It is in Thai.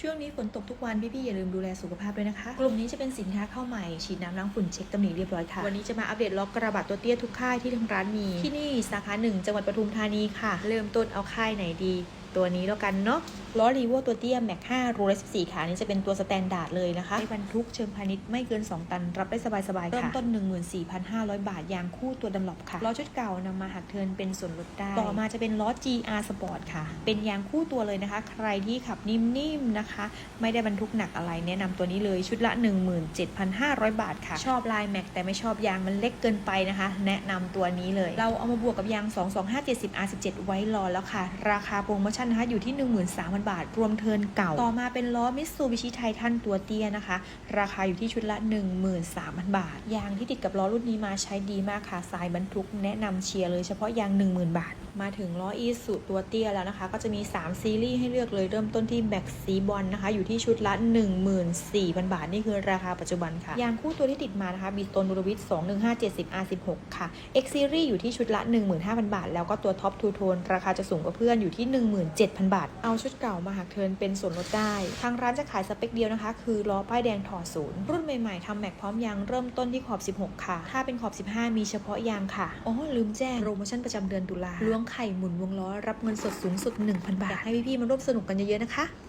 ช่วงนี้ฝนตกทุกวันพี่ๆอย่าลืมดูแลสุขภาพด้วยนะคะ กลุ่มนี้จะเป็นสินค้าเข้าใหม่ ฉีดน้ำล้างฝุ่นเช็คตำหนิเรียบร้อยค่ะ วันนี้จะมาอัปเดตล็อกกระบะตัวเตี้ยทุกค่ายที่ทางร้านมี ที่นี่สาขาหนึ่งจังหวัดปทุมธานีค่ะ เริ่มต้นเอาค่ายไหนดี ตัวนี้แล้วกันเนาะล้อรีโวตัวเตี้ยแม็ก5รูเล14ขานี่จะเป็นตัวสแตนดาร์ดเลยนะคะไม่บรรทุกเชิงพาณิชย์ไม่เกิน 2 ตัน รับได้สบายๆค่ะเริ่มต้น 14,500 บาท ยางคู่ตัวดำหลบค่ะล้อชุดเก่านำมาหักเทิร์นเป็นส่วนลดได้ ต่อมาจะเป็นล้อ GR Sport ค่ะ เป็นยางคู่ตัวเลยนะคะ ใครที่ขับนิ่มๆนะคะ ไม่ได้บรรทุกหนักอะไรแนะนำตัวนี้เลยชุดละ 17,500 บาทค่ะ ชอบลายแม็กแต่ไม่ชอบยางมันเล็กเกินไปนะคะ แนะนำตัวนี้เลย เราเอามาบวกกับยาง 22570 R17 ไว้รอแล้วค่ะ ราคาโปรโมชั่นนะคะอยู่ที่ 13,000 บาท รวมเทินเก่า ต่อมาเป็นล้อมิสซูบิชิไททันตัวเตี้ยนะคะ ราคาอยู่ที่ชุดละ 13,000 บาท ยางที่ติดกับล้อรุ่นนี้มาใช้ดีมากค่ะสายบรรทุกแนะนำเชียร์เลยเฉพาะยาง 10,000 บาทมาถึงล้ออีสุตัวเตี้ยแล้วนะคะ ก็จะมี 3 ซีรีส์ให้เลือกเลยเริ่มต้นที่แบ็กซีบอลนะคะ อยู่ที่ชุดละ 14,000 บาท นี่คือราคาปัจจุบันค่ะ ยางคู่ตัวที่ติดมานะคะบีสโตนบูรวิท21570 R16 ค่ะ X Series อยู่ที่ชุดละ 15,000 บาท แล้วก็ตัวท็อปทูโทนราคาจะสูงกว่าเพื่อนอยู่ที่ 17,000 บาท เอาชุดเก่ามาหักเทินเป็นส่วนลดได้ ทางร้านจะขายสเปคเดียวนะคะ คือล้อป้ายแดงถอดศูนย์รุ่นใหม่ๆทำแม็กพร้อมยางเริ่มต้นที่ขอบ 16 ค่ะ ถ้าเป็นขอบ 15 มีเฉพาะยางค่ะอ๋อลืมแจ้งโปรโมชั่นประจำเดือนตุลาล้วงไข่หมุนวงล้อรับเงินสดสูงสุด 1,000 บาท ให้พี่ๆมาร่วมสนุกกันเยอะๆนะคะ